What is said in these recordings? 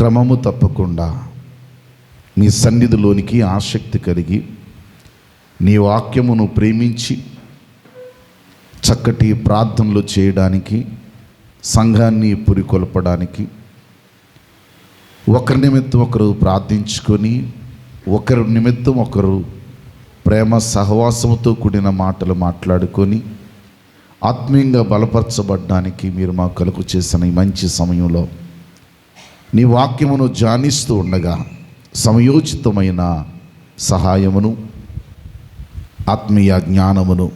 క్రమము తప్పకుండా నీ సన్నిధిలోనికి ఆసక్తి కలిగి నీ వాక్యమును ప్రేమించి చక్కటి ప్రార్థనలు చేయడానికి సంఘాన్ని పురికొల్పడానికి ఒకరి నిమిత్తం ఒకరు ప్రార్థించుకొని ఒకరి నిమిత్తం ఒకరు ప్రేమ సహవాసముతో కూడిన మాటలు మాట్లాడుకొని ఆత్మీయంగా బలపరచబడ్డానికి మీరు మా కలుగు చేసిన ఈ మంచి సమయంలో నీ వాక్యమును జానిస్తూ ఉండగా సమయోచితమైన సహాయమును ఆత్మీయ జ్ఞానమును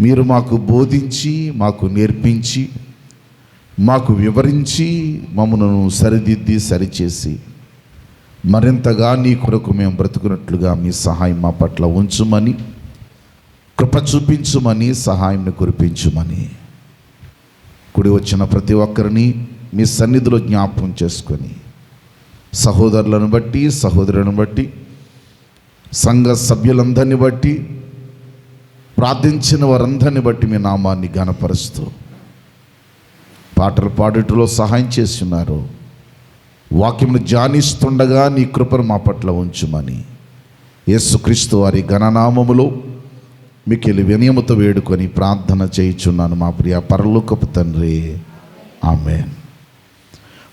మీరు మాకు బోధించి మాకు నేర్పించి మాకు వివరించి మమ్మను సరిదిద్ది సరిచేసి మరింతగా నీ కొరకు మేము బ్రతుకున్నట్లుగా మీ సహాయం మా పట్ల ఉంచుమని కృప చూపించుమని సహాయంను కురిపించుమని. కుడి వచ్చిన ప్రతి ఒక్కరిని మీ సన్నిధిలో జ్ఞాపకం చేసుకొని సహోదరులను బట్టి సహోదరులను బట్టి సంఘ సభ్యులందరిని బట్టి ప్రార్థించిన వారందరిని బట్టి మీ నామాన్ని గనపరుస్తూ పాటలు పాడుటలో సహాయం చేస్తున్నారు. వాక్యమును ధ్యానిస్తుండగా నీ కృపను మా పట్ల ఉంచుమని యేసుక్రీస్తు వారి ఘననామములో మికిలి వినయముతో వేడుకొని ప్రార్థన చేయుచున్నాను మా ప్రియ పరలోకపు తండ్రి. ఆమె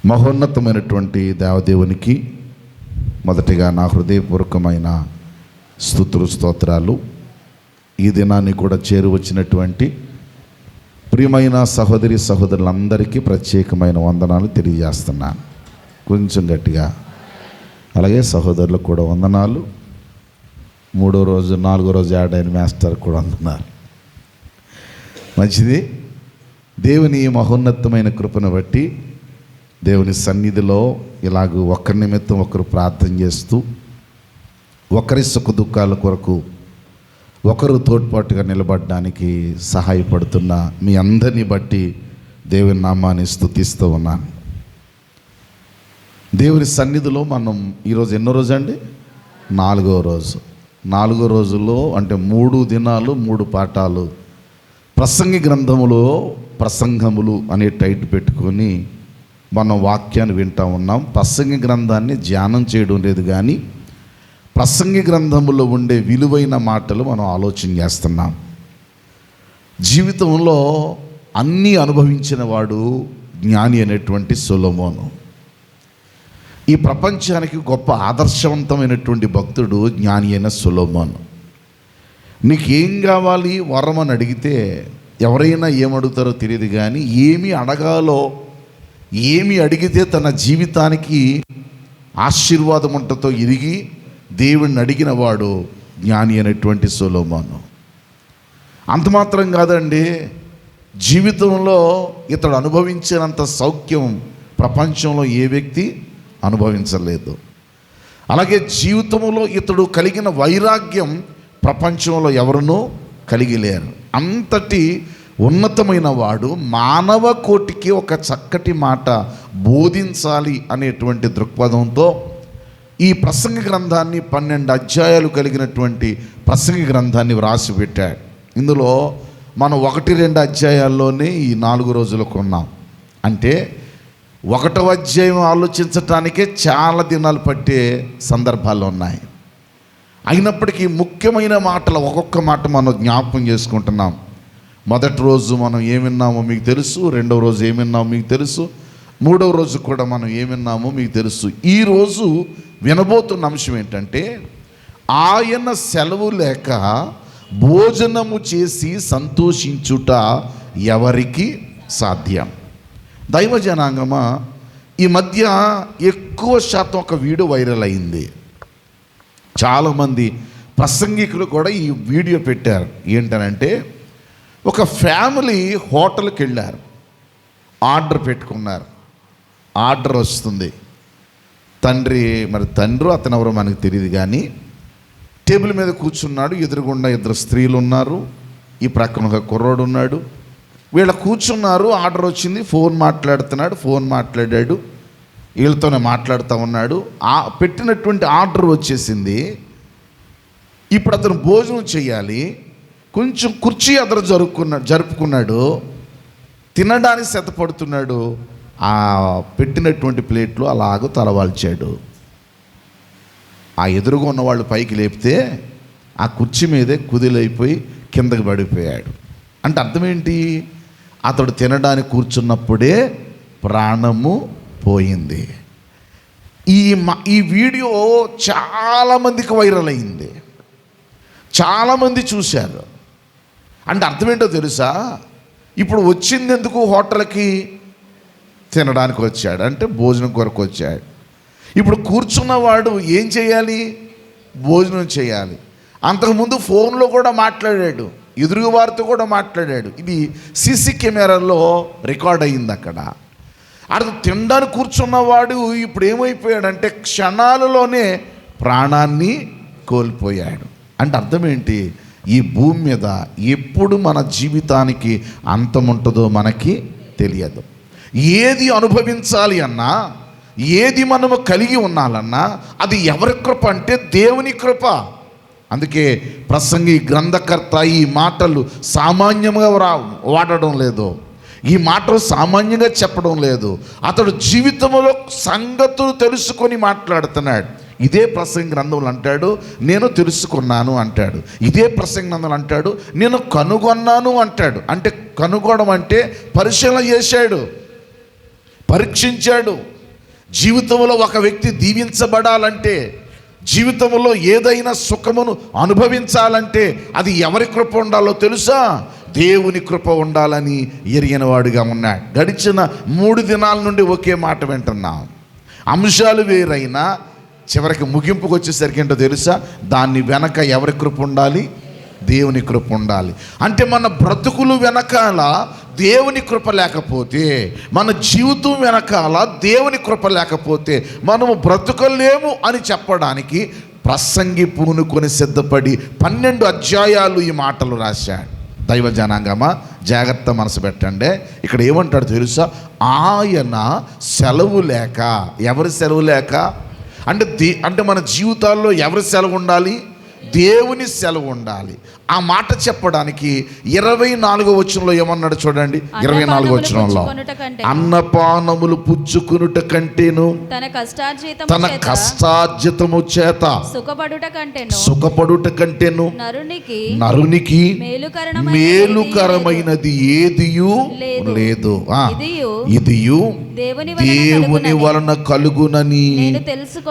మహోన్నతమైనటువంటి దేవదేవునికి మొదటిగా నా హృదయపూర్వకమైన స్థుతులు స్తోత్రాలు. ఈ దినాన్ని కూడా చేరువచ్చినటువంటి ప్రియమైన సహోదరి సహోదరులందరికీ ప్రత్యేకమైన వందనాలు తెలియజేస్తున్నాను కొంచెం గట్టిగా. అలాగే సహోదరులకు కూడా వందనాలు. మూడో రోజు నాలుగో రోజు యాడ్ మాస్టర్ కూడా వందనాలు మంచిది. దేవుని మహోన్నతమైన కృపను బట్టి దేవుని సన్నిధిలో ఇలాగ ఒకరి నిమిత్తం ఒకరు ప్రార్థన చేస్తూ ఒకరి సుఖ దుఃఖాల కొరకు ఒకరు తోడ్పాటుగా నిలబడడానికి సహాయపడుతున్న మీ అందరిని బట్టి దేవుని నామాన్ని స్థుతిస్తూ ఉన్నాను. దేవుని సన్నిధిలో మనం ఈరోజు ఎన్నో రోజు అండి? నాలుగో రోజు. నాలుగో రోజుల్లో అంటే మూడు దినాలు మూడు పాఠాలు ప్రసంగి గ్రంథములో ప్రసంగములు అనే టైట్ పెట్టుకొని మనం వాక్యాన్ని వింటూ ఉన్నాం. ప్రసంగి గ్రంథాన్ని ధ్యానం చేయడం లేదు కానీ ప్రసంగి గ్రంథంలో ఉండే విలువైన మాటలు మనం ఆలోచన చేస్తున్నాం. జీవితంలో అన్నీ అనుభవించిన వాడు జ్ఞాని అనేటువంటి సులమోను. ఈ ప్రపంచానికి గొప్ప ఆదర్శవంతమైనటువంటి భక్తుడు జ్ఞాని అయిన సొలోమోను. నీకేం కావాలి? వరం అని అడిగితే ఎవరైనా ఏమడుగుతారో తెలియదు కానీ ఏమి అడగాలో ఏమి అడిగితే తన జీవితానికి ఆశీర్వాదముంటతో ఇరిగి దేవుణ్ణి అడిగిన వాడు జ్ఞాని అనేటువంటి సోలోమాను. అంత మాత్రం కాదండి జీవితంలో ఇతడు అనుభవించినంత సౌఖ్యం ప్రపంచంలో ఏ వ్యక్తి అనుభవించలేదు. అలాగే జీవితంలో ఇతడు కలిగిన వైరాగ్యం ప్రపంచంలో ఎవరునూ కలిగి లేరు అంతటి ఉన్నతమైన వాడు మానవ కోటికి ఒక చక్కటి మాట బోధించాలి అనేటువంటి దృక్పథంతో ఈ ప్రసంగ గ్రంథాన్ని పన్నెండు అధ్యాయాలు కలిగినటువంటి ప్రసంగ గ్రంథాన్ని వ్రాసి పెట్టాడు. ఇందులో మనం ఒకటి రెండు అధ్యాయాల్లోనే ఈ నాలుగు రోజులకు ఉన్నాం. అంటే ఒకటవ అధ్యాయం ఆలోచించటానికే చాలా దినాలు పట్టే సందర్భాలు ఉన్నాయి. అయినప్పటికీ ముఖ్యమైన మాటలు ఒక్కొక్క మాట మనం జ్ఞాపకం చేసుకుంటున్నాం. మొదటి రోజు మనం ఏమిన్నామో మీకు తెలుసు రెండవ రోజు ఏమిన్నామో మీకు తెలుసు మూడవ రోజు కూడా మనం ఏమిన్నామో మీకు తెలుసు. ఈరోజు వినబోతున్న అంశం ఏంటంటే ఆయన సెలవు లేక భోజనము చేసి సంతోషించుట ఎవరికి సాధ్యం? దైవ జనాంగమా ఈ మధ్య ఎక్కువ శాతం ఒక వీడియో వైరల్ అయింది. చాలామంది ప్రసంగికులు కూడా ఈ వీడియో పెట్టారు. ఏంటనంటే ఒక ఫ్యామిలీ హోటల్కి వెళ్ళారు. ఆర్డర్ పెట్టుకున్నారు. ఆర్డర్ వస్తుంది. తండ్రి మరి తండ్రి అతను ఎవరో మనకు తెలియదు కానీ టేబుల్ మీద కూర్చున్నాడు. ఎదురుగుండా ఇద్దరు స్త్రీలు ఉన్నారు. ఈ ప్రక్కన ఒక కుర్రోడు ఉన్నాడు. వీళ్ళ కూర్చున్నారు. ఆర్డర్ వచ్చింది. ఫోన్ మాట్లాడుతున్నాడు. ఫోన్ మాట్లాడాడు. వీళ్ళతోనే మాట్లాడుతూ ఉన్నాడు. ఆ పెట్టినటువంటి ఆర్డర్ వచ్చేసింది. ఇప్పుడు అతను భోజనం చేయాలి. కొంచెం కుర్చీ అదర జరుపుకున్నాడు జరుపుకున్నాడు. తినడానికి శతపడుతున్నాడు ఆ పెట్టినటువంటి ప్లేట్లు అలాగ తలవాల్చాడు. ఆ ఎదురుగా ఉన్న వాళ్ళు పైకి లేపితే ఆ కుర్చీ మీదే కుదిలైపోయి కిందకి పడిపోయాడు. అంటే అర్థం ఏంటి అతడు తినడానికి కూర్చున్నప్పుడే ప్రాణము పోయింది. ఈ మ ఈ వీడియో చాలామందికి వైరల్ అయింది. చాలామంది చూశారు. అంటే అర్థం ఏంటో తెలుసా? ఇప్పుడు వచ్చింది ఎందుకు హోటల్కి? తినడానికి వచ్చాడు. అంటే భోజనం కొరకు వచ్చాడు. ఇప్పుడు కూర్చున్నవాడు ఏం చేయాలి? భోజనం చేయాలి. అంతకుముందు ఫోన్లో కూడా మాట్లాడాడు. ఎదురుగు వారితో కూడా మాట్లాడాడు. ఇది సీసీ కెమెరాలో రికార్డ్ అయింది అక్కడ. అక్కడ తినడానికి కూర్చున్నవాడు ఇప్పుడు ఏమైపోయాడంటే క్షణాలలోనే ప్రాణాన్ని కోల్పోయాడు. అంటే అర్థం ఏంటి ఈ భూమి మీద ఎప్పుడు మన జీవితానికి అంతం ఉంటుందో మనకి తెలియదు. ఏది అనుభవించాలి అన్నా ఏది మనము కలిగి ఉండాలన్నా అది ఎవరి కృప అంటే దేవుని కృప. అందుకే ప్రసంగి గ్రంథకర్త ఈ మాటలు సామాన్యంగా రా వాడడం లేదు. ఈ మాటలు సామాన్యంగా చెప్పడం లేదు. అతడు జీవితంలో సంగతులు తెలుసుకొని మాట్లాడుతున్నాడు. ఇదే ప్రసంగ గ్రంథంలో అంటాడు నేను తెలుసుకున్నాను అంటాడు. ఇదే ప్రసంగ గ్రంథంలో అంటాడు నేను కనుగొన్నాను అంటాడు. అంటే కనుగొనడం అంటే పరిశీలన చేశాడు పరీక్షించాడు. జీవితంలో ఒక వ్యక్తి దీవించబడాలంటే జీవితంలో ఏదైనా సుఖమును అనుభవించాలంటే అది ఎవరి కృప ఉండాలో తెలుసా? దేవుని కృప ఉండాలని ఎరిగినవాడుగా ఉన్నాడు. గడిచిన మూడు దినాల నుండి ఒకే మాట వింటున్నాం. అంశాలు వేరైనా చివరికి ముగింపుకు వచ్చేసరికి ఏంటో తెలుసా? దాన్ని వెనక ఎవరి కృప ఉండాలి? దేవుని కృప ఉండాలి. అంటే మన బ్రతుకులు వెనకాల దేవుని కృప లేకపోతే మన జీవితం వెనకాల దేవుని కృప లేకపోతే మనము బ్రతుకలేము అని చెప్పడానికి ప్రసంగి పూనుకొని సిద్ధపడి పన్నెండు అధ్యాయాలు ఈ మాటలు రాశాడు. దైవ జనాంగమా జాగ్రత్త మనసు పెట్టండి. ఇక్కడ ఏమంటాడు తెలుసా? ఆయన సెలవు లేక ఎవరి సెలవు లేక? అంటే అంటే మన జీవితాల్లో ఎవరి సెలవు ఉండాలి? దేవుని సెలవు ఉండాలి. ఆ మాట చెప్పడానికి ఇరవై నాలుగో వచనంలో ఏమన్నాడు చూడండి. ఇరవై నాలుగో వచనంలో. అన్నపానములు పుచ్చుకునుట కంటేను తన కష్టార్జితం తన కష్టార్జితము చేత సుఖపడుట కంటేను సుఖపడుట కంటేను నరునికి నరునికి మేలుకరమైన మేలుకరమైనది ఏదియు? లేదు. ఇదియు ఇదియు దేవుని వలన కలుగునని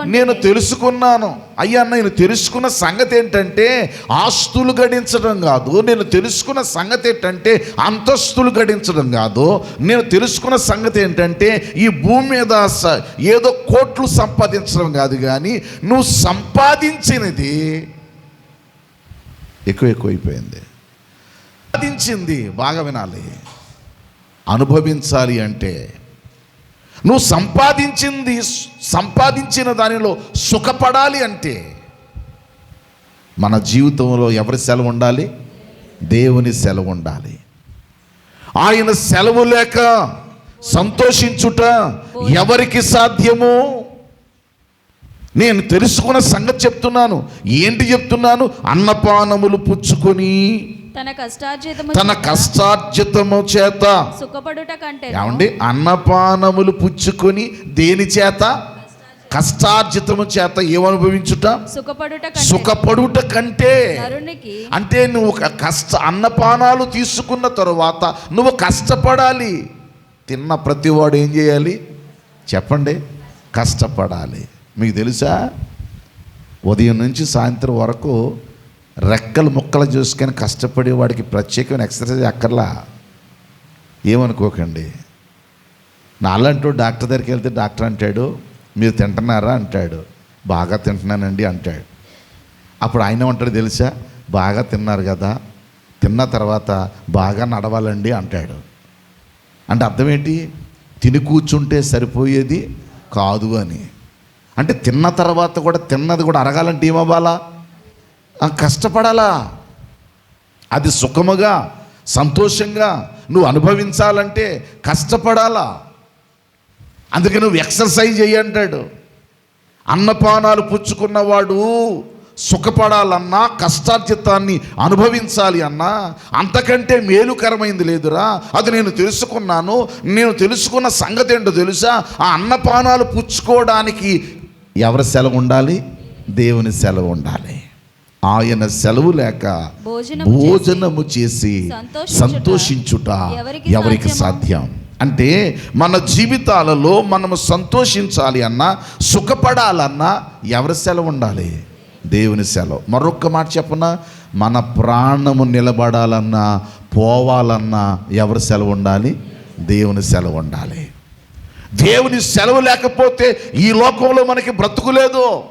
నేను తెలుసుకున్నాను. అయ్యా నేను తెలుసుకున్న సంగతి ఏంటంటే ఆస్తులు గడించడం కాదు. నేను తెలుసుకున్న సంగతి ఏంటంటే అంతస్తులు గడించడం కాదు. నేను తెలుసుకున్న సంగతి ఏంటంటే ఈ భూమి మీద స- ఏదో కోట్లు సంపాదించడం కాదు కానీ నువ్వు సంపాదించినది ఎక్కువ ఎక్కువైపోయింది. సంపాదించింది బాగా వినాలి. అనుభవించాలి అంటే నువ్వు సంపాదించింది సంపాదించిన దానిలో సుఖపడాలి అంటే మన జీవితంలో ఎవరి సెలవు ఉండాలి? దేవుని సెలవు ఉండాలి. ఆయన సెలవు లేక సంతోషించుట ఎవరికి సాధ్యము? నేను తెలుసుకున్న సంగతి చెప్తున్నాను. ఏంటి చెప్తున్నాను? అన్నపానములు పుచ్చుకొని తన కష్టార్జితము తన చేత కష్టార్జితము చేత. సుఖపడుట కంటే ఏమండి? అన్నపానములు పుచ్చుకొని దేని చేత? కష్టార్జితము చేత ఏమనుభవించుట? సుఖపడుట సుఖపడుట కంటే. అంటే నువ్వు ఒక కష్ట అన్నపానాలు తీసుకున్న తరువాత నువ్వు కష్టపడాలి. తిన్న ప్రతివాడు ఏం చేయాలి? చెప్పండి. కష్టపడాలి. మీకు తెలుసా? ఉదయం నుంచి సాయంత్రం వరకు రెక్కలు ముక్కలు చూసుకొని కష్టపడి వాడికి ప్రత్యేకమైన ఎక్సర్సైజ్ అక్కర్లా? ఏమనుకోకండి. నాలంటూ డాక్టర్ దగ్గరికి వెళ్తే డాక్టర్ అంటాడు మీరు తింటున్నారా? అంటాడు. బాగా తింటున్నానండి అంటాడు. అప్పుడు ఆయన ఉంటాడు తెలుసా? బాగా తిన్నారు కదా తిన్న తర్వాత బాగా నడవాలండి అంటాడు. అంటే అర్థం ఏంటి? తిని కూర్చుంటే సరిపోయేది కాదు అని. అంటే తిన్న తర్వాత కూడా తిన్నది కూడా అరగాలంటే ఏమవ్వాలా? కష్టపడాలా? అది సుఖముగా సంతోషంగా నువ్వు అనుభవించాలంటే కష్టపడాలా? అందుకే నువ్వు ఎక్సర్సైజ్ చెయ్యి అంటాడు. అన్నపానాలు పుచ్చుకున్నవాడు సుఖపడాలన్నా కష్టార్జితాన్ని అనుభవించాలి అన్నా అంతకంటే మేలుకరమైంది లేదురా. అది నేను తెలుసుకున్నాను. నేను తెలుసుకున్న సంగతి ఏంటో తెలుసా? ఆ అన్నపానాలు పుచ్చుకోవడానికి ఎవరి సెలవు ఉండాలి? దేవుని సెలవు ఉండాలి. ఆయన సెలవు లేక భోజనము చేసి సంతోషించుట ఎవరికి? సాధ్యం? అంటే మన జీవితాలలో మనము సంతోషించాలి అన్నా సుఖపడాలన్నా ఎవరి సెలవు ఉండాలి? దేవుని సెలవు. మరొక్క మాట చెప్పన? మన ప్రాణము నిలబడాలన్నా పోవాలన్నా ఎవరి సెలవు ఉండాలి? దేవుని సెలవు ఉండాలి. దేవుని సెలవు లేకపోతే ఈ లోకంలో మనకి బ్రతుకులేదు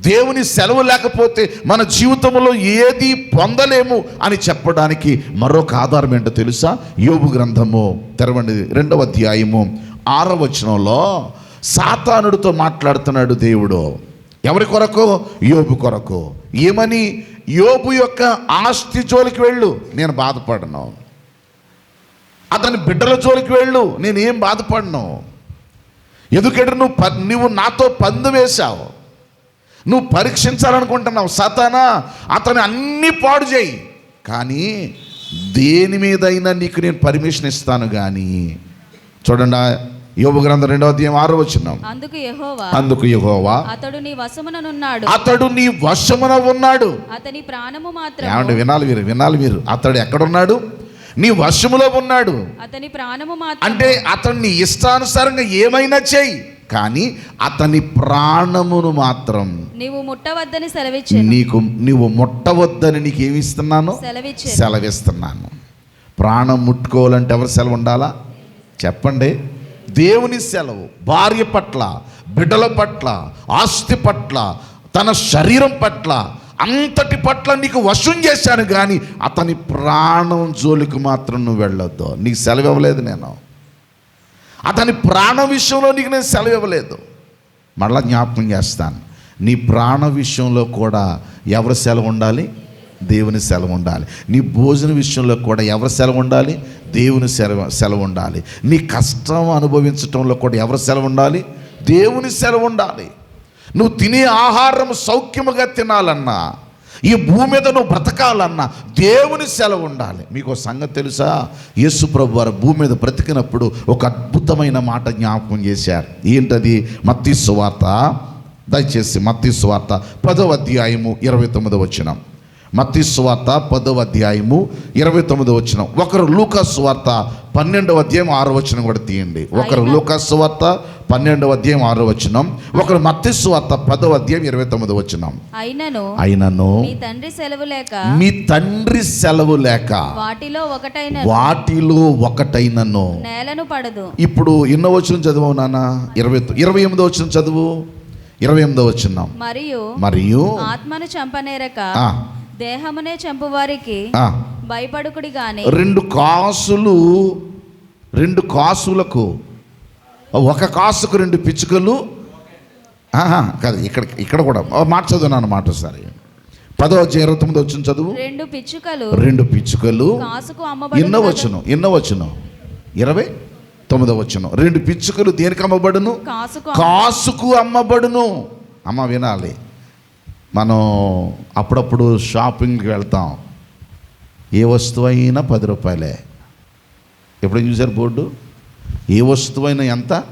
దేవుని సెలవు లేకపోతే మన జీవితంలో ఏది పొందలేము అని చెప్పడానికి మరొక ఆధారం ఏంటో తెలుసా? యోగు గ్రంథము తెరవండి రెండవ అధ్యాయము ఆరవ వచనంలో సాతానుడితో మాట్లాడుతున్నాడు దేవుడు. ఎవరి కొరకు? యోబు కొరకు. ఏమని? యోబు యొక్క ఆస్తి జోలికి వెళ్ళు నేను బాధపడను. అతని బిడ్డల జోలికి వెళ్ళు నేనేం బాధపడను. ఎందుకంటే నువ్వు ప నువ్వు నాతో పందు వేశావు. నువ్వు పరీక్షించాలనుకుంటున్నావు సతానా అతను అన్ని పాడు చేయి. కానీ దేని మీదైనా నీకు నేను పర్మిషన్ ఇస్తాను కానీ చూడండి యోగ గ్రంథం రెండవ అధ్యాయం ఆరో వచ్చినాం అందుకు యెహోవా అందుకు యెహోవా అతడు నీ వశముననున్నాడు. అతడు నీ వశమున ఉన్నాడు. అతని ప్రాణము మాత్రం వినాలి మీరు వినాలి మీరు అతడు ఎక్కడున్నాడు? నీ వశములో ఉన్నాడు. అతని ప్రాణము మాత్రం అంటే అతన్ని ఇష్టానుసారంగా ఏమైనా చేయి. కానీ అతని ప్రాణమును మాత్రం నీవు ముట్టవద్దని సెలవిచ్చాను. నీకు నీవు ముట్టవద్దని నీకు ఏమి ఇస్తున్నాను సెలవిస్తున్నాను. ప్రాణం ముట్టుకోవాలంటే ఎవరు సెలవు ఉండాలా? చెప్పండి. దేవుని సెలవు భార్య పట్ల బిడ్డల పట్ల ఆస్తి పట్ల తన శరీరం పట్ల అంతటి పట్ల నీకు వశం చేశాను కానీ అతని ప్రాణం జోలికి మాత్రం నువ్వు వెళ్ళొద్దు. నీకు సెలవు ఇవ్వలేదు నేను. అతని ప్రాణ విషయంలో నీకు నేను సెలవు ఇవ్వలేదు. మళ్ళా జ్ఞాపకం చేస్తాను. నీ ప్రాణ విషయంలో కూడా ఎవరి సెలవు ఉండాలి? దేవుని సెలవు ఉండాలి. నీ భోజన విషయంలో కూడా ఎవరి సెలవు ఉండాలి? దేవుని సెలవు సెలవు ఉండాలి. నీ కష్టం అనుభవించటంలో కూడా ఎవరి సెలవు ఉండాలి? దేవుని సెలవు ఉండాలి. నువ్వు తినే ఆహారం సౌఖ్యముగా తినాలన్నా ఈ భూమి మీద నువ్వు బ్రతకాలన్నా దేవుని సెలవు ఉండాలి. మీకు సంగతి తెలుసా? యేసు ప్రభు వారు భూమి మీద బ్రతికినప్పుడు ఒక అద్భుతమైన మాట జ్ఞాపకం చేశారు. ఏంటది? మత్తి సువార్త దయచేసి మత్తి సువార్త పదవ అధ్యాయము ఇరవై తొమ్మిది వచ్చినాం మత్తి సువార్త పదవ అధ్యాయము ఇరవై తొమ్మిది వచ్చిన ఒకరు లూకా సువార్త పన్నెండవ అధ్యాయం ఆరో వచనం కూడా తీయండి. ఒకరు అయినా- లూకా సువార్త పన్నెండవ అధ్యాయం ఆరో వచనం. ఒకరు మత్తి సువార్త పదవ అధ్యాయం ఇరవై తొమ్మిది వచ్చినాం అయినను అయినను మీ తండ్రి సెలవు లేక? మీ తండ్రి సెలవు లేక? వాటిలో ఒకటైన వాటిలో ఒకటైనను. నేలను పడదు. ఇప్పుడు ఎన్నో వచ్చిన చదువు నాన్న? ఇరవై ఇరవై ఎనిమిదో వచ్చిన చదువు? ఇరవై ఎనిమిదో వచ్చినాం మరియు మరియు ఆత్మను చంపనేరక? దేహమునే చంపు వారికి ఆ, భయపడుకుడి గాని రెండు కాసులు రెండు కాసులకు ఒక కాసుకు రెండు పిచ్చుకలు. ఆహా, కాదు ఇక్కడ ఇక్కడ కూడా మాట చదువున్నాను మాట ఒకసారి పదో అధ్యాయం ఇరవై తొమ్మిది వచ్చిన చదువు. రెండు పిచ్చుకలు. రెండు పిచ్చుకలు. కాసుకు ఎన్నో వచ్చును ఎన్నో వచ్చును ఇరవై తొమ్మిదో వచ్చును రెండు పిచ్చుకలు దేనికి అమ్మబడును? కాసుకు కాసుకు అమ్మబడును. అమ్మ వినాలి. మనం అప్పుడప్పుడు షాపింగ్కి వెళ్తాం. ఏ వస్తువు అయినా పది రూపాయలే. ఎప్పుడు చూసారు బోర్డు? ఏ వస్తువైనా ఎంత?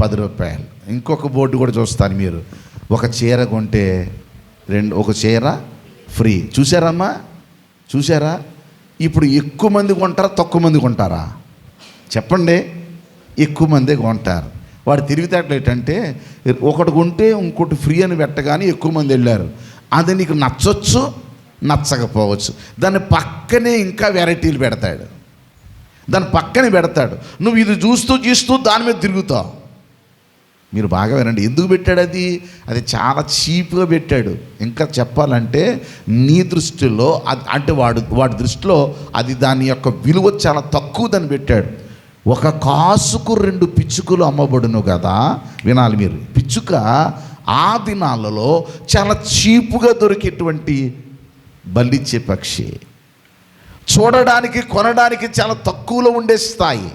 పది రూపాయలు. ఇంకొక బోర్డు కూడా చూస్తారు మీరు. ఒక చీర కొంటే రెండు ఒక చీర ఫ్రీ. చూసారమ్మా చూసారా ఇప్పుడు ఎక్కువ మంది కొంటారా తక్కువ మంది కొంటారా? చెప్పండి. ఎక్కువ మందే కొంటారు. వాడు తిరిగితేటలు ఏంటంటే ఒకటి కొంటే ఇంకోటి ఫ్రీ అని పెట్టగానే ఎక్కువ మంది వెళ్ళారు. అది నీకు నచ్చొచ్చు నచ్చకపోవచ్చు. దాని పక్కనే ఇంకా వెరైటీలు పెడతాడు. దాని పక్కనే పెడతాడు. నువ్వు ఇది చూస్తూ చూస్తూ దాని మీద తిరుగుతావు. మీరు బాగా వినండి. ఎందుకు పెట్టాడు అది? అది చాలా చీప్గా పెట్టాడు. ఇంకా చెప్పాలంటే నీ దృష్టిలో అది అంటే వాడు వాడి దృష్టిలో అది దాని యొక్క విలువ చాలా తక్కువ దాన్ని పెట్టాడు. ఒక కాసుకు రెండు పిచ్చుకలు అమ్మబడును కదా? వినాలి మీరు. పిచ్చుక ఆ దినాలలో చాలా చీపుగా దొరికేటువంటి బలిచ్చే పక్షి. చూడడానికి కొనడానికి చాలా తక్కువలో ఉండే స్థాయి.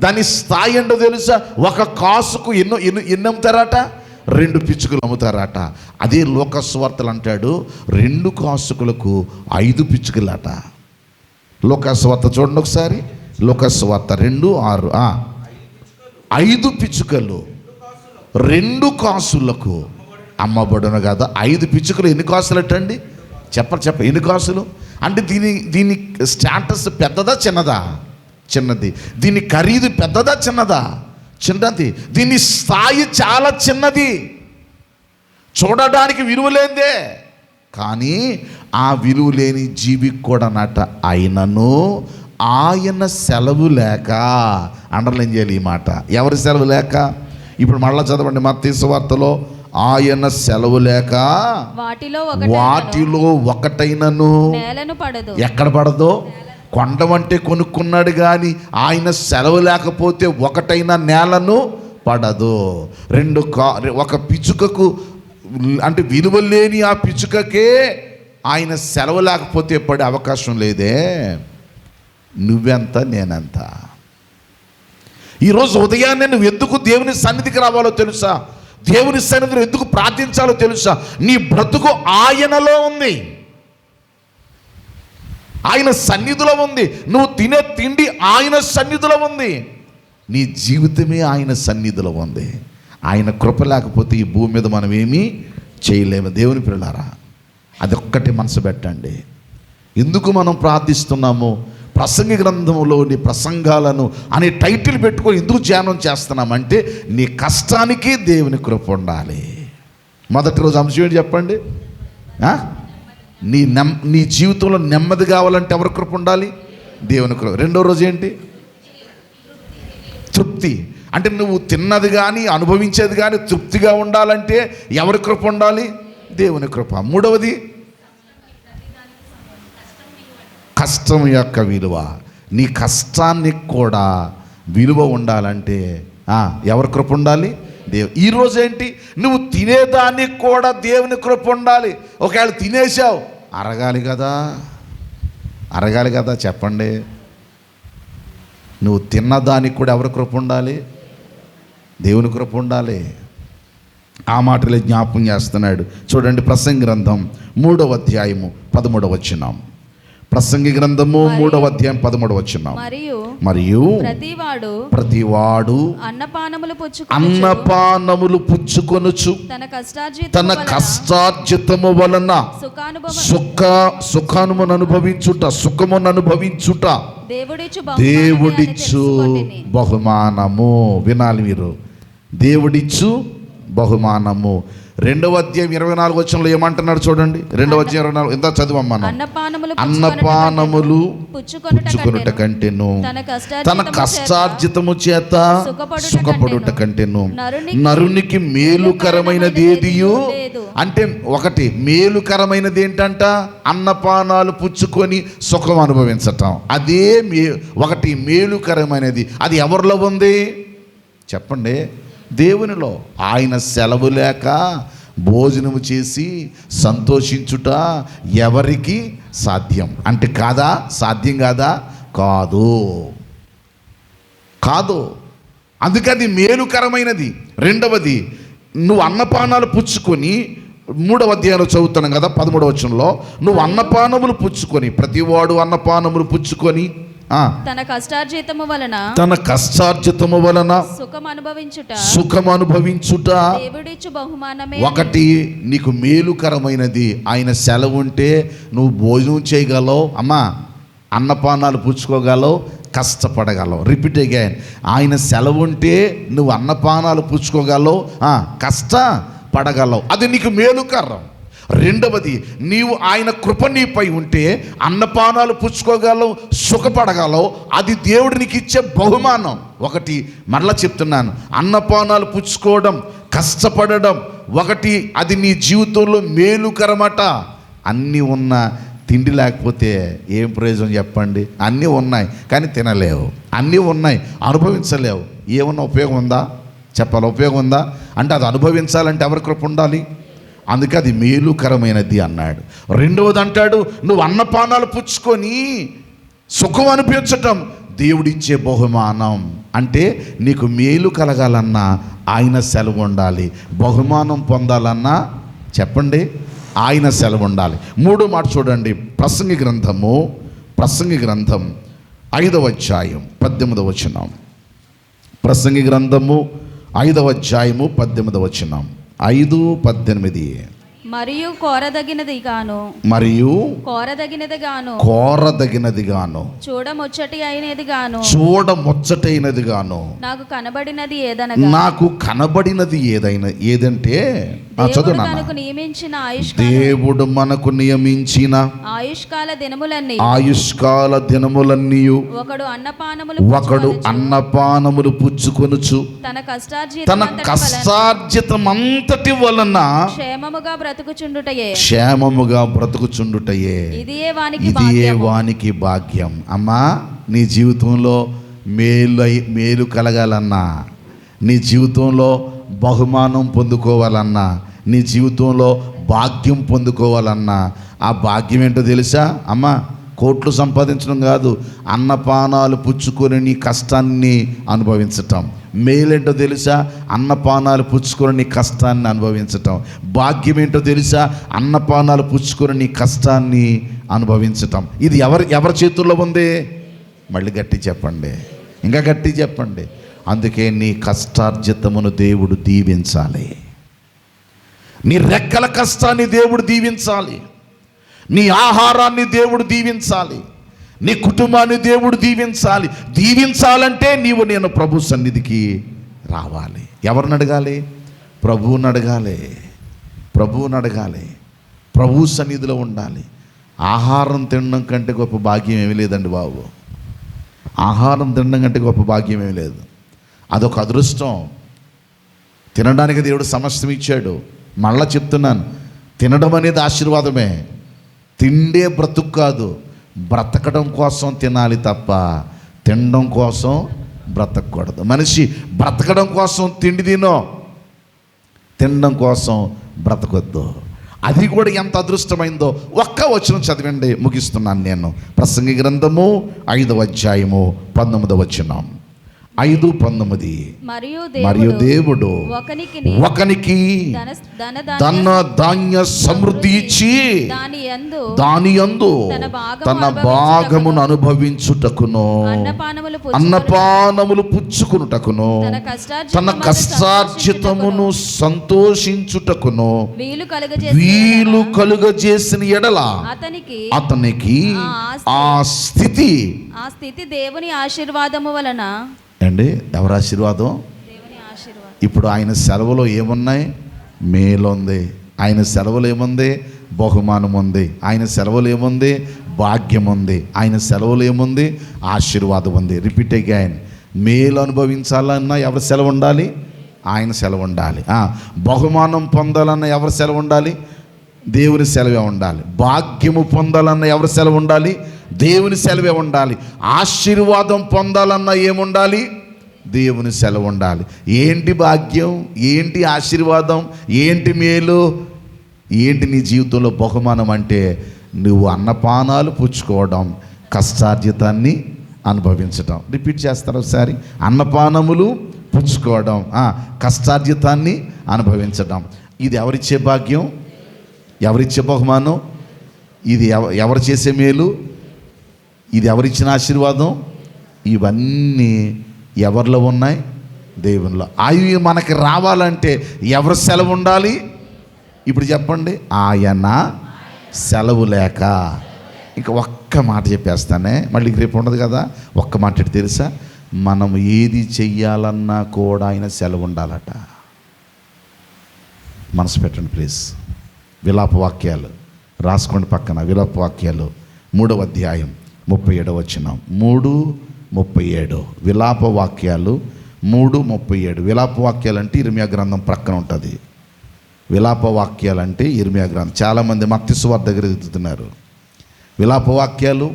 దాని స్థాయి ఏంటో తెలుసా? ఒక కాసుకు ఎన్నో ఎన్ని ఎన్ని అమ్ముతారట? రెండు పిచ్చుకలు అమ్ముతారట. అదే లోకస్వార్తలు అంటాడు రెండు కాసుకులకు ఐదు పిచ్చుకలట. లోకస్వార్త చూడండి ఒకసారి. లోకస్వార్త రెండు ఆరు ఐదు పిచ్చుకలు రెండు కాసులకు. అమ్మబడును కదా ఐదు పిచ్చుకలు ఎన్ని కాసులు అట్టండి చెప్పరు చెప్ప ఎన్ని కాసులు? అంటే దీని దీని స్టాటస్ పెద్దదా చిన్నదా? చిన్నది. దీని ఖరీదు పెద్దదా చిన్నదా? చిన్నది. దీని స్థాయి చాలా చిన్నది. చూడడానికి విలువలేందే కానీ ఆ విలువ లేని జీవికి కూడా నట అయినను ఆయన సెలవు లేక అండర్లైన్ చేయాలి ఈ మాట. ఎవరి సెలవు లేక? ఇప్పుడు మళ్ళా చదవండి మత్తయి వార్తలో ఆయన సెలవు లేక వాటిలో ఒకటి వాటిలో ఒకటైనను. పడదు. ఎక్కడ పడదో? కొండ వంటే కొనుక్కున్నాడు కానీ ఆయన సెలవు లేకపోతే ఒకటైన నేలను పడదు. రెండు కా ఒక పిచ్చుకకు అంటే విలువ లేని ఆ పిచ్చుకకే ఆయన సెలవు లేకపోతే పడే అవకాశం లేదే. నువ్వెంత నేనెంత? ఈరోజు ఉదయాన్నే నువ్వు ఎందుకు దేవుని సన్నిధికి రావాలో తెలుసా? దేవుని సన్నిధిలో ఎందుకు ప్రార్థించాలో తెలుసా? నీ బ్రతుకు ఆయనలో ఉంది. ఆయన సన్నిధిలో ఉంది. నువ్వు తినే తిండి ఆయన సన్నిధిలో ఉంది. నీ జీవితమే ఆయన సన్నిధిలో ఉంది. ఆయన కృప లేకపోతే ఈ భూమి మీద మనం ఏమీ చేయలేము. దేవుని పిల్లారా అదొక్కటి మనసు పెట్టండి. ఎందుకు మనం ప్రార్థిస్తున్నాము? ప్రసంగి గ్రంథంలోని ప్రసంగాలను అనే టైటిల్ పెట్టుకొని ఎందుకు ధ్యానం చేస్తున్నామంటే నీ కష్టానికి దేవుని కృప ఉండాలి. మొదటి రోజు అంశం ఏంటి చెప్పండి? నీ నెమ్ నీ జీవితంలో నెమ్మది కావాలంటే ఎవరి కృప ఉండాలి? దేవుని కృప. రెండో రోజు ఏంటి? తృప్తి. అంటే నువ్వు తిన్నది కానీ అనుభవించేది కానీ తృప్తిగా ఉండాలంటే ఎవరి కృప ఉండాలి? దేవుని కృప. మూడవది కష్టం యొక్క విలువ. నీ కష్టానికి కూడా విలువ ఉండాలంటే ఎవరి కృప ఉండాలి? దేవు. ఈరోజు ఏంటి? నువ్వు తినేదానికి కూడా దేవుని కృప ఉండాలి. ఒకవేళ తినేసావు అరగాలి కదా. అరగాలి కదా చెప్పండి. నువ్వు తిన్నదానికి కూడా ఎవరి కృప ఉండాలి? దేవుని కృప ఉండాలి. ఆ మాటలే జ్ఞాపం చేస్తున్నాడు. చూడండి ప్రసంగ గ్రంథం మూడవ అధ్యాయము పదమూడవ వచ్చినాము ప్రసంగి గ్రంథము మూడవ అధ్యాయం పదమూడవ వచ్చినాం మరియు మరియు ప్రతివాడు ప్రతివాడు అన్నపానములు పుచ్చుకొని అన్నపానములు పుచ్చుకొనుచు. తన కష్టార్జితము తన కష్టార్జితము వలన సుఖ సుఖమును అనుభవించుట సుఖమును అనుభవించుట. దేవుడిచ్చు దేవుడిచ్చు బహుమానము. వినాలి మీరు. దేవుడిచ్చు బహుమానము. రెండవ అధ్యాయం ఇరవై నాలుగు వచ్చంలో ఏమంటున్నాడు చూడండి. రెండవ అధ్యాయం ఇరవై నాలుగు ఎంత చదివమ్మా అన్నపానములు పుచ్చుకొనుట కంటెను. తన కష్టార్జితము చేత సుఖపడుట కంటెను. నరునికి మేలుకరమైనది ఏదియు లేదు. అంటే ఒకటి మేలుకరమైనది ఏంటంట అన్నపానాలు పుచ్చుకొని సుఖం అనుభవించటం. అదే మే ఒకటి మేలుకరమైనది. అది ఎవరిలో ఉంది? చెప్పండి. దేవునిలో ఆయన సెలవు లేక భోజనము చేసి సంతోషించుట ఎవరికి సాధ్యం? అంటే కాదా? సాధ్యం కాదా? కాదు. కాదు. అందుకది మేలుకరమైనది. రెండవది నువ్వు అన్నపానాలు పుచ్చుకొని మూడవ అధ్యాయంలో చదువుతున్నాం కదా పదమూడవ వచనంలో నువ్వు అన్నపానములు పుచ్చుకొని ప్రతివాడు అన్నపానములు పుచ్చుకొని తన కష్టార్జితము వలన తన కష్టార్జితము వలన సుఖం అనుభవించుట. సుఖం అనుభవించుట. దేవుడిచ్చు బహుమానమే. ఒకటి నీకు మేలుకరమైనది. ఆయన సెలవు ఉంటే నువ్వు భోజనం చేయగలవు అమ్మా అన్నపానాలు పుచ్చుకోగలవు కష్టపడగలవు. రిపీట్ అగైన్ ఆయన సెలవు ఉంటే నువ్వు అన్నపానాలు పుచ్చుకోగలవు ఆ, కష్టపడగలవు. అది నీకు మేలుకరం. రెండవది నీవు ఆయన కృప నీపై ఉంటే అన్నపానాలు పుచ్చుకోగలవు సుఖపడగలవు. అది దేవుడు నీకు ఇచ్చే బహుమానం. ఒకటి మరలా చెప్తున్నాను అన్నపానాలు పుచ్చుకోవడం కష్టపడడం. ఒకటి అది నీ జీవితంలో మేలుకరమట. అన్నీ ఉన్న తిండి లేకపోతే ఏం ప్రయోజనం చెప్పండి? అన్నీ ఉన్నాయి కానీ తినలేవు. అన్నీ ఉన్నాయి అనుభవించలేవు. ఏమన్నా ఉపయోగం ఉందా? చెప్పాలి ఉపయోగం ఉందా? అంటే అది అనుభవించాలంటే ఎవరి కృప ఉండాలి? అందుకే అది మేలుకరమైనది అన్నాడు. రెండవది అంటాడు నువ్వు అన్నపానాలు పుచ్చుకొని సుఖం అనిపించటం దేవుడిచ్చే బహుమానం. అంటే నీకు మేలు కలగాలన్నా ఆయన సెలవు ఉండాలి. బహుమానం పొందాలన్నా చెప్పండి ఆయన సెలవు ఉండాలి. మూడో మాట చూడండి ప్రసంగి గ్రంథము ప్రసంగి గ్రంథం ఐదవ అధ్యాయం పద్దెనిమిదవ వచనం. ప్రసంగి గ్రంథము ఐదవ అధ్యాయము పద్దెనిమిదవ వచనం. ఐదు పద్దెనిమిది. మరియు కోరదగినది గాను. మరియు కోరదగినది గాను. కోరదగినది గాను. చూడముచ్చటి అయినది గాను. చూడ ముచ్చటైనది గాను. నాకు కనబడినది ఏదనగా? నాకు కనబడినది ఏదైనా ఏదంటే? చదువు. తనకు నియమించిన ఆయుష్కాల. దేవుడు మనకు నియమించిన ఆయుష్కాల దినములన్నీ. ఆయుష్కాల దినములన్నీ ఒకడు అన్నపానములు ఒకడు అన్నపానములు పుచ్చుకొనుచు. తన తన కష్టార్జితమంతటి వలన కష్టార్జితమంతటి వలన క్షేమముగా బ్రతుకుచుండుటయే. క్షేమముగా బ్రతుకుచుండుటయే. ఇదియే వానికి ఇది ఏ భాగ్యము. వానికి భాగ్యం? అమ్మా నీ జీవితంలో మేలు మేలు కలగాలన్నా నీ జీవితంలో బహుమానం పొందుకోవాలన్నా నీ జీవితంలో భాగ్యం పొందుకోవాలన్నా ఆ భాగ్యం ఏంటో తెలుసా? అమ్మా కోట్లు సంపాదించడం కాదు అన్నపానాలు పుచ్చుకొని నీ కష్టాన్ని అనుభవించటం. మేలేంటో తెలుసా? అన్నపానాలు పుచ్చుకొని నీ కష్టాన్ని అనుభవించటం. భాగ్యం ఏంటో తెలుసా? అన్నపానాలు పుచ్చుకొని నీ కష్టాన్ని అనుభవించటం. ఇది ఎవరి ఎవరి చేతుల్లో ఉంది? మళ్ళీ గట్టి చెప్పండి. ఇంకా గట్టి చెప్పండి. అందుకే నీ కష్టార్జితమును దేవుడు దీవించాలి. నీ రెక్కల కష్టాన్ని దేవుడు దీవించాలి. నీ ఆహారాన్ని దేవుడు దీవించాలి. నీ కుటుంబాన్ని దేవుడు దీవించాలి. దీవించాలంటే నీవు నేను ప్రభు సన్నిధికి రావాలి. ఎవరిని అడగాలి? ప్రభువుని అడగాలి. ప్రభువుని అడగాలి. ప్రభు సన్నిధిలో ఉండాలి. ఆహారం తినడం కంటే గొప్ప భాగ్యం ఏమీ లేదండి బాబు. ఆహారం తినడం కంటే గొప్ప భాగ్యం ఏమీ లేదు. అదొక అదృష్టం. తినడానికి దేవుడు సమస్తం ఇచ్చాడు. మళ్ళా చెప్తున్నాను. తినడం అనేది ఆశీర్వాదమే. తిండే బ్రతుకు కాదు. బ్రతకడం కోసం తినాలి తప్ప తినడం కోసం బ్రతకూడదు. మనిషి బ్రతకడం కోసం తిండి తినో తినడం కోసం బ్రతకొద్దు. అది కూడా ఎంత అదృష్టమైందో ఒక్క వచనం చదివండి ముగిస్తున్నాను నేను. ప్రసంగి గ్రంథము ఐదవ అధ్యాయము పంతొమ్మిదవ వచనం. ఐదు పంతొమ్మిది. మరియు మరియు దేవుడు ఒకనికి ధన ధన ధన ధాన్య సమృద్ధి ఇచ్చి దాని యందు తన భాగము తన భాగమును అనుభవించుటకును అన్నపానములు పుచ్చుకొనుటకు, అన్నపానములు పుచ్చుకునుటకును తన కష్టార్జితమును సంతోషించుటకును వీలు కలుగజేసిన ఎడల అతనికి ఆ స్థితి ఆ స్థితి దేవుని ఆశీర్వాదము వలన అండి ఎవరి ఆశీర్వాదం? ఇప్పుడు ఆయన సెలవులో ఏమున్నాయి? మేలుంది. ఆయన సెలవులు ఏముంది? బహుమానం ఉంది ఆయన సెలవులు ఏముంది? భాగ్యం ఉంది ఆయన సెలవులు ఏముంది? ఆశీర్వాదం ఉంది. రిపీట్ అగైన్ మేలు అనుభవించాలన్నా ఎవరి సెలవు ఉండాలి? ఆయన సెలవు ఉండాలి. బహుమానం పొందాలన్నా ఎవరి సెలవు ఉండాలి? దేవుని సెలవే ఉండాలి. భాగ్యము పొందాలన్న ఎవరి సెలవు ఉండాలి? దేవుని సెలవే ఉండాలి. ఆశీర్వాదం పొందాలన్నా ఏముండాలి? దేవుని సెలవు ఉండాలి. ఏంటి భాగ్యం? ఏంటి ఆశీర్వాదం? ఏంటి మేలు? ఏంటి నీ జీవితంలో బహుమానం అంటే నువ్వు అన్నపానాలు పుచ్చుకోవడం కష్టార్జితాన్ని అనుభవించడం రిపీట్ చేస్తారు ఒకసారి. అన్నపానములు పుచ్చుకోవడం కష్టార్జితాన్ని అనుభవించడం ఇది ఎవరిచ్చే భాగ్యం? ఎవరిచ్చే బహుమానం? ఇది ఎవ ఎవరు చేసే మేలు? ఇది ఎవరిచ్చిన ఆశీర్వాదం? ఇవన్నీ ఎవరిలో ఉన్నాయి? దేవునిలో. అవి మనకి రావాలంటే ఎవరు సెలవు ఉండాలి? ఇప్పుడు చెప్పండి ఆయన సెలవు లేక. ఇంకా ఒక్క మాట చెప్పేస్తానే. మళ్ళీ రేపు ఉండదు కదా? ఒక్క మాట తెలుసా? మనం ఏది చెయ్యాలన్నా కూడా ఆయన సెలవు ఉండాలట. మనసు పెట్టండి ప్లీజ్. విలాప వాక్యాలు. రాసుకోండి పక్కన. విలాప వాక్యాలు. మూడవ అధ్యాయం. ముప్పై ఏడవ వచ్చిన మూడు ముప్పై ఏడు. విలాప వాక్యాలు మూడు ముప్పై ఏడు. విలాప వాక్యాలు అంటే ఇర్మియా గ్రంథం ప్రక్కన ఉంటుంది. విలాప వాక్యాలు అంటే ఇర్మియా గ్రంథం. చాలామంది మక్తిస్వార్ దగ్గర ఎదుగుతున్నారు. విలాప వాక్యాలు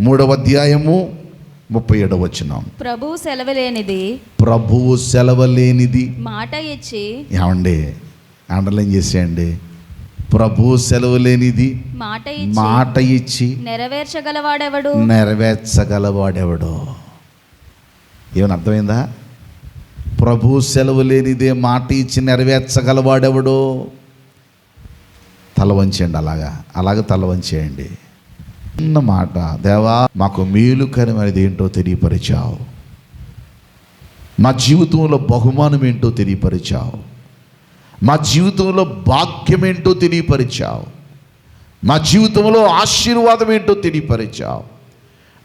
మూడవ అధ్యాయము ముప్పై ఏడవ వచ్చిన ప్రభు సెలవులేనిది. ప్రభువు సెలవలేనిది. మాట ఇచ్చి ఏమండి? అండర్లైన్ చేసేయండి. ప్రభు సెలవు లేనిది మాట ఇచ్చి మాట ఇచ్చి నెరవేర్చగలవాడెవడు? నెరవేర్చగలవాడెవడో. ఏమని అర్థమైందా? ప్రభు సెలవు లేనిదే మాట ఇచ్చి నెరవేర్చగలవాడెవడో? తల వంచేయండి అలాగా. అలాగ తల వంచేయండి. చిన్న మాట దేవా మాకు మేలుకరమైనది ఏంటో తెలియపరిచావు. మా జీవితంలో బహుమానం ఏంటో తెలియపరిచావు. మా జీవితంలో భాగ్యం ఏంటో తెలియపరిచావు. మా జీవితంలో ఆశీర్వాదం ఏంటో తెలియపరిచావు.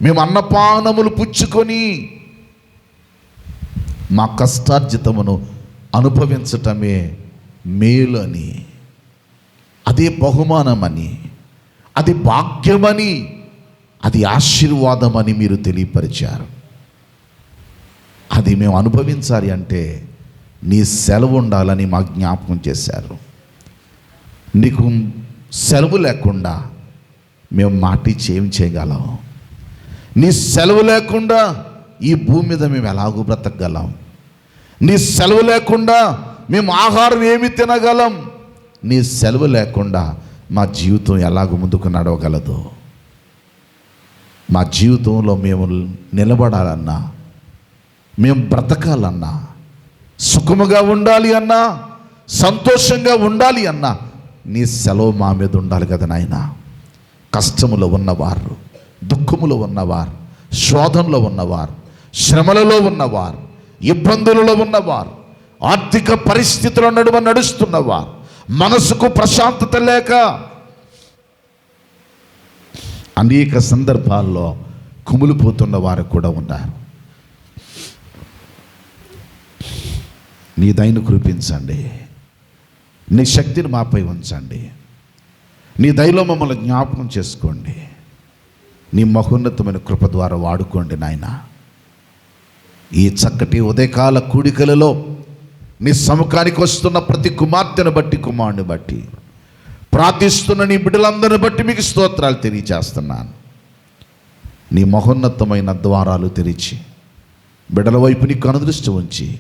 మేము అన్నపానములు పుచ్చుకొని మా కష్టార్జితమును అనుభవించటమే మేలు అని అదే బహుమానమని అది భాగ్యమని అది ఆశీర్వాదమని మీరు తెలియపరిచారు. అది మేము అనుభవించాలి అంటే నీ సెలవు ఉండాలని మా జ్ఞాపకం చేశారు. నీకు సెలవు లేకుండా మేము మాటిచ్చి ఏం చేయగలం. నీ సెలవు లేకుండా ఈ భూమి మీద మేము ఎలాగూ బ్రతకగలం. నీ సెలవు లేకుండా మేము ఆహారం ఏమి తినగలం. నీ సెలవు లేకుండా మా జీవితం ఎలాగ ముందుకు నడవగలదు. మా జీవితంలో మేము నిలబడాలన్నా మేము బ్రతకాలన్నా సుఖముగా ఉండాలి అన్నా సంతోషంగా ఉండాలి అన్నా నీ సెలవు మా మీద ఉండాలి కదా నాయన. కష్టములో ఉన్నవారు దుఃఖములో ఉన్నవారు శోధంలో ఉన్నవారు శ్రమలలో ఉన్నవారు ఇబ్బందులలో ఉన్నవారు ఆర్థిక పరిస్థితుల నడుమ నడుస్తున్నవారు మనసుకు ప్రశాంతత లేక అనేక సందర్భాల్లో కుమిలిపోతున్న వారు కూడా ఉన్నారు. నీ దయను కురిపించండి నీ శక్తిని మాపై ఉంచండి. నీ దయలో మమ్మల్ని జ్ఞాపకం చేసుకోండి. నీ మహోన్నతమైన కృప ద్వారా వాడుకోండి నాయన. ఈ చక్కటి ఉదయకాల కూడికలలో నీ సముఖానికి వస్తున్న ప్రతి కుమార్తెను బట్టి కుమారుని బట్టి ప్రార్థిస్తున్న నీ బిడ్డలందరిని బట్టి మీకు స్తోత్రాలు తెలియచేస్తున్నాను. నీ మహోన్నతమైన ద్వారాలు తెరిచి బిడల వైపు నీ కనుదృష్టి ఉంచి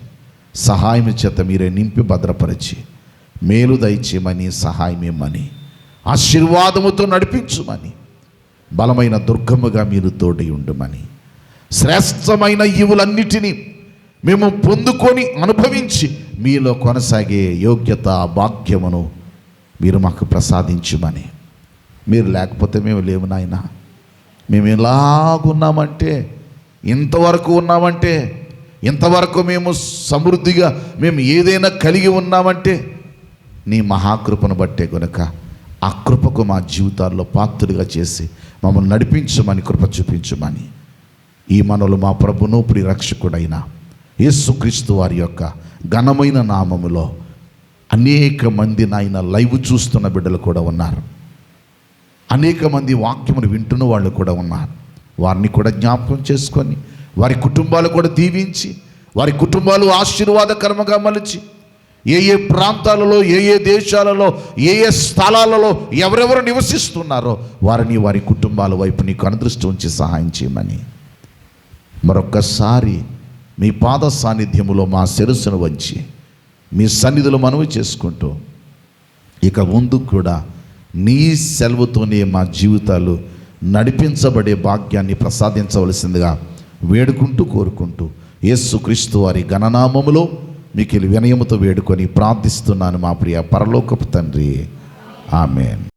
సహాయం చేత మీరే నింపి భద్రపరిచి మేలు దయచేయమని సహాయమేమని ఆశీర్వాదముతో నడిపించుమని బలమైన దుర్గముగా మీరు తోడి ఉండమని శ్రేష్టమైన ఈవులన్నిటినీ మేము పొందుకొని అనుభవించి మీలో కొనసాగే యోగ్యత భాగ్యమును మీరు మాకు ప్రసాదించుమని. మీరు లేకపోతే మేము లేవు నాయనా. మేము ఎలాగున్నామంటే ఇంతవరకు ఉన్నామంటే ఇంతవరకు మేము సమృద్ధిగా మేము ఏదైనా కలిగి ఉన్నామంటే నీ మహాకృపను బట్టే గనుక ఆ కృపకు మా జీవితాల్లో పాత్రుడిగా చేసి మమ్మల్ని నడిపించమని కృప చూపించమని. ఈ మనలు మా ప్రభును ప్రి రక్షకుడైన యేసుక్రీస్తు వారి యొక్క ఘనమైన నామములో అనేక మంది నాయన లైవ్ చూస్తున్న బిడ్డలు కూడా ఉన్నారు. అనేక మంది వాక్యమును వింటున్న వాళ్ళు కూడా ఉన్నారు. వారిని కూడా జ్ఞాపకం చేసుకొని వారి కుటుంబాలు కూడా దీవించి వారి కుటుంబాలు ఆశీర్వాదకరంగా మలిచి ఏ ఏ ప్రాంతాలలో ఏ ఏ దేశాలలో ఏ ఏ స్థలాలలో ఎవరెవరు నివసిస్తున్నారో వారిని వారి కుటుంబాల వైపు నీకు అనుదృష్టి ఉంచి సహాయం చేయమని. మరొక్కసారి మీ పాద సాన్నిధ్యములో మా శిరస్సును వంచి మీ సన్నిధిలో మనవి చేసుకుంటూ ఇక ముందు కూడా నీ సెలవుతోనే మా జీవితాలు నడిపించబడే భాగ్యాన్ని ప్రసాదించవలసిందిగా వేడుకుంటూ కోరుకుంటూ యేసుక్రీస్తు వారి గణనామములో మీకు వినయముతో వేడుకొని ప్రార్థిస్తున్నాను మా ప్రియ పరలోకపు తండ్రి. ఆమెన్.